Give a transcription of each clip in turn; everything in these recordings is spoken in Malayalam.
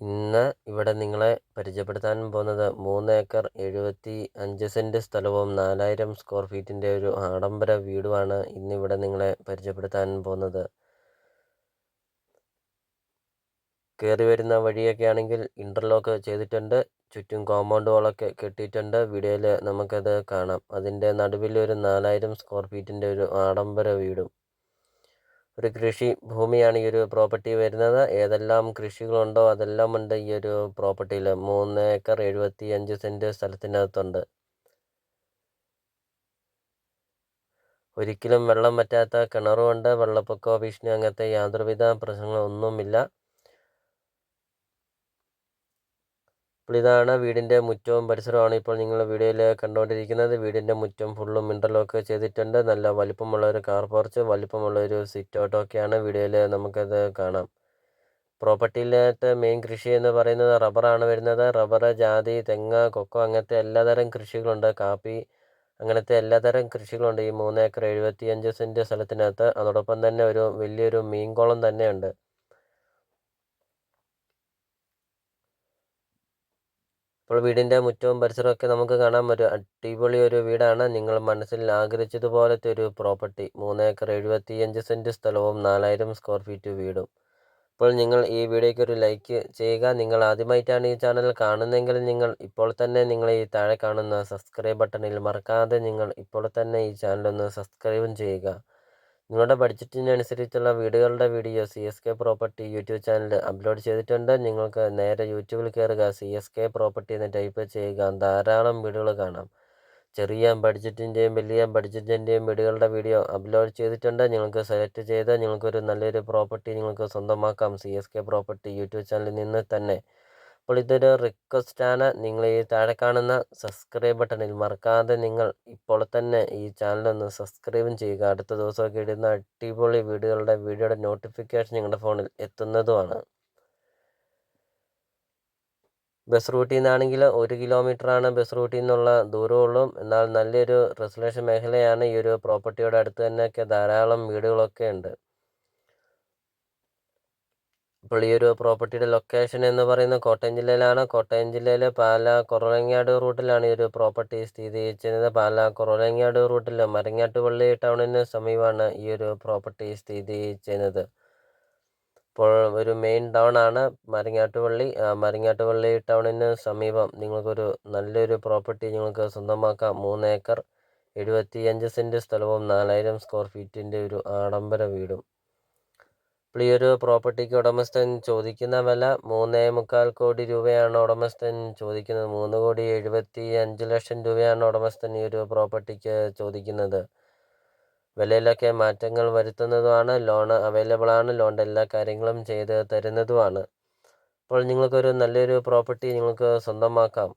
ഇന്ന് ഇവിടെ നിങ്ങളെ പരിചയപ്പെടുത്താൻ പോകുന്നത് മൂന്ന് ഏക്കർ എഴുപത്തി അഞ്ച് സെന്റ് സ്ഥലവും നാലായിരം സ്ക്വയർ ഫീറ്റിന്റെ ഒരു ആഡംബര വീടുമാണ് ഇന്ന് ഇവിടെ നിങ്ങളെ പരിചയപ്പെടുത്താൻ പോകുന്നത്. കയറി വരുന്ന വഴിയൊക്കെ ആണെങ്കിൽ ഇന്റർലോക്ക് ചെയ്തിട്ടുണ്ട് ചുറ്റും കോമ്പൗണ്ട് വാളൊക്കെ കെട്ടിയിട്ടുണ്ട്. വീഡിയോയിൽ നമുക്കത് കാണാം. അതിന്റെ നടുവിൽ ഒരു നാലായിരം സ്ക്വയർ ഫീറ്റിന്റെ ഒരു ആഡംബര വീടും. ഒരു കൃഷി ഭൂമിയാണ് ഈ ഒരു പ്രോപ്പർട്ടി വരുന്നത്. ഏതെല്ലാം കൃഷികളുണ്ടോ അതെല്ലാം ഉണ്ട് ഈ ഒരു പ്രോപ്പർട്ടിയിൽ മൂന്ന് ഏക്കർ എഴുപത്തി അഞ്ച് സെന്റ് സ്ഥലത്തിനകത്തുണ്ട്. ഒരിക്കലും വെള്ളം പറ്റാത്ത കിണറുമുണ്ട് വെള്ളപ്പൊക്കോ ഭീഷണി അങ്ങനത്തെ യാതൊരുവിധ പ്രശ്നങ്ങളൊന്നുമില്ല. അപ്പോൾ ഇതാണ് വീടിന്റെ മുറ്റവും പരിസരമാണ് ഇപ്പോൾ നിങ്ങൾ വീഡിയോയിൽ കണ്ടുകൊണ്ടിരിക്കുന്നത്. വീടിന്റെ മുറ്റം ഫുള്ളും ഇന്റർലോക്ക് ചെയ്തിട്ടുണ്ട്. നല്ല വലിപ്പമുള്ള ഒരു കാർ പോർച്ച് വലിപ്പമുള്ള ഒരു സിറ്റ് ഔട്ടൊക്കെയാണ് വീഡിയോയിൽ നമുക്കത് കാണാം. പ്രോപ്പർട്ടിയിലത്തെ മെയിൻ കൃഷി എന്ന് പറയുന്നത് റബ്ബറാണ് വരുന്നത്. റബ്ബർ ജാതി തെങ്ങ് കൊക്കോ അങ്ങനത്തെ എല്ലാതരം കൃഷികളുണ്ട്. കാപ്പി അങ്ങനത്തെ എല്ലാതരം കൃഷികളുണ്ട്. ഈ മൂന്ന് ഏക്കർ എഴുപത്തിയഞ്ച് സെന്റ് സ്ഥലത്തിനകത്ത്. അതോടൊപ്പം തന്നെ ഒരു വലിയൊരു മീൻകുളം തന്നെയുണ്ട്. ഇപ്പോൾ വീടിന്റെ മുറ്റവും പരിസരമൊക്കെ നമുക്ക് കാണാം ഒരു അടിപൊളി ഒരു വീടാണ്. നിങ്ങൾ മനസ്സിൽ ആഗ്രഹിച്ചതുപോലത്തെ ഒരു പ്രോപ്പർട്ടി. മൂന്ന് ഏക്കർ എഴുപത്തിയഞ്ച് സെന്റ് സ്ഥലവും നാലായിരം സ്ക്വയർ ഫീറ്റ് വീടും. അപ്പോൾ നിങ്ങൾ ഈ വീഡിയോയ്ക്ക് ഒരു ലൈക്ക് ചെയ്യുക. നിങ്ങൾ ആദ്യമായിട്ടാണ് ഈ ചാനൽ കാണുന്നതെങ്കിൽ നിങ്ങൾ ഇപ്പോൾ തന്നെ നിങ്ങൾ ഈ താഴെ കാണുന്ന സബ്സ്ക്രൈബ് ബട്ടണിൽ മറക്കാതെ നിങ്ങൾ ഇപ്പോൾ തന്നെ ഈ ചാനൽ ഒന്ന് സബ്സ്ക്രൈബും ചെയ്യുക. നിങ്ങളുടെ ബഡ്ജറ്റിനനുസരിച്ചുള്ള വീടുകളുടെ video C S K property YouTube channel upload ചെയ്തിട്ടുണ്ട്. നിങ്ങൾക്ക് നേരെ യൂട്യൂബിൽ കയറുക സി എസ് കെ പ്രോപ്പർട്ടി എന്ന് ടൈപ്പ് ചെയ്യുക. ധാരാളം വീടുകൾ കാണാം. ചെറിയ ബഡ്ജറ്റിന്റെയും വലിയ ബഡ്ജറ്റിന്റെയും വീടുകളുടെ വീഡിയോ അപ്ലോഡ് ചെയ്തിട്ടുണ്ട്. നിങ്ങൾക്ക് സെലക്ട് ചെയ്ത് നിങ്ങൾക്കൊരു നല്ലൊരു പ്രോപ്പർട്ടി നിങ്ങൾക്ക് സ്വന്തമാക്കാം. C S K property YouTube ചാനലിൽ നിന്ന് തന്നെ അപ്പോൾ ഇതൊരു റിക്വസ്റ്റാണ് നിങ്ങൾ ഈ താഴെ കാണുന്ന സബ്സ്ക്രൈബ് ബട്ടണിൽ മറക്കാതെ നിങ്ങൾ ഇപ്പോൾ തന്നെ ഈ ചാനൽ ഒന്ന് സബ്സ്ക്രൈബും ചെയ്യുക. അടുത്ത ദിവസമൊക്കെ ഇടുന്ന അടിപൊളി വീഡിയോകളുടെ വീഡിയോയുടെ നോട്ടിഫിക്കേഷൻ നിങ്ങളുടെ ഫോണിൽ എത്തുന്നതുമാണ്. ബസ് റൂട്ടിൽ നിന്നാണെങ്കിൽ ഒരു കിലോമീറ്ററാണ് ബസ് റൂട്ടിൽ നിന്നുള്ള ദൂരമുള്ളൂ എന്നാൽ നല്ലൊരു റെസിഡൻഷ്യൽ മേഖലയാണ് ഈ ഒരു പ്രോപ്പർട്ടിയുടെ അടുത്ത് തന്നെയൊക്കെ ധാരാളം വീടുകളൊക്കെ ഉണ്ട്. അപ്പോൾ ഒരു പ്രോപ്പർട്ടിയുടെ ലൊക്കേഷൻ എന്ന് പറയുന്നത് കോട്ടയം ജില്ലയിലാണ്. കോട്ടയം ജില്ലയിലെ പാല കുറവങ്ങാട് റൂട്ടിലാണ് ഈ ഒരു പ്രോപ്പർട്ടി സ്ഥിതി ചെയ്യുന്നത്. പാല കുറവങ്ങാട് റൂട്ടിൽ മരങ്ങാട്ടുപള്ളി ടൗണിന് സമീപമാണ് ഈ ഒരു പ്രോപ്പർട്ടി സ്ഥിതി ചെയ്യുന്നത്. ഇപ്പോൾ ഒരു മെയിൻ ടൗൺ ആണ് മരങ്ങാട്ടുപള്ളി. മരങ്ങാട്ടുപള്ളി ടൗണിന് സമീപം നിങ്ങൾക്കൊരു നല്ലൊരു പ്രോപ്പർട്ടി നിങ്ങൾക്ക് സ്വന്തമാക്കാം. മൂന്ന് ഏക്കർ എഴുപത്തിയഞ്ച് സെന്റ് സ്ഥലവും നാലായിരം സ്ക്വയർ ഫീറ്റിന്റെ ഒരു ആഡംബര വീടും. ഇപ്പോൾ ഈ ഒരു പ്രോപ്പർട്ടിക്ക് ഉടമസ്ഥൻ ചോദിക്കുന്ന വില മൂന്നേ മുക്കാൽ കോടി രൂപയാണ് ഉടമസ്ഥൻ ചോദിക്കുന്നത്. മൂന്ന് കോടി എഴുപത്തി അഞ്ച് ലക്ഷം രൂപയാണ് ഉടമസ്ഥൻ ഈ ഒരു പ്രോപ്പർട്ടിക്ക് ചോദിക്കുന്നത്. വിലയിലൊക്കെ മാറ്റങ്ങൾ വരുത്തുന്നതുമാണ് ലോൺ അവൈലബിൾ ആണ് ലോണിന്റെ എല്ലാ കാര്യങ്ങളും ചെയ്ത് തരുന്നതുമാണ്. അപ്പോൾ നിങ്ങൾക്കൊരു നല്ലൊരു പ്രോപ്പർട്ടി നിങ്ങൾക്ക് സ്വന്തമാക്കാം.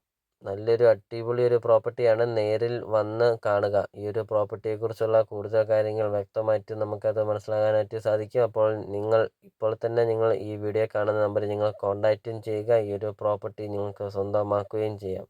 നല്ലൊരു അടിപൊളി ഒരു പ്രോപ്പർട്ടിയാണ് നേരിൽ വന്ന് കാണുക. ഈ ഒരു പ്രോപ്പർട്ടിയെക്കുറിച്ചുള്ള കൂടുതൽ കാര്യങ്ങൾ വ്യക്തമായിട്ട് നമുക്കത് മനസ്സിലാക്കാനായിട്ട് സാധിക്കും. അപ്പോൾ നിങ്ങൾ ഇപ്പോൾ തന്നെ നിങ്ങൾ ഈ വീഡിയോ കാണുന്ന നമ്പറിൽ നിങ്ങൾ കോൺടാക്റ്റും ചെയ്യുക. ഈ ഒരു പ്രോപ്പർട്ടി നിങ്ങൾക്ക് സ്വന്തമാക്കുകയും ചെയ്യാം.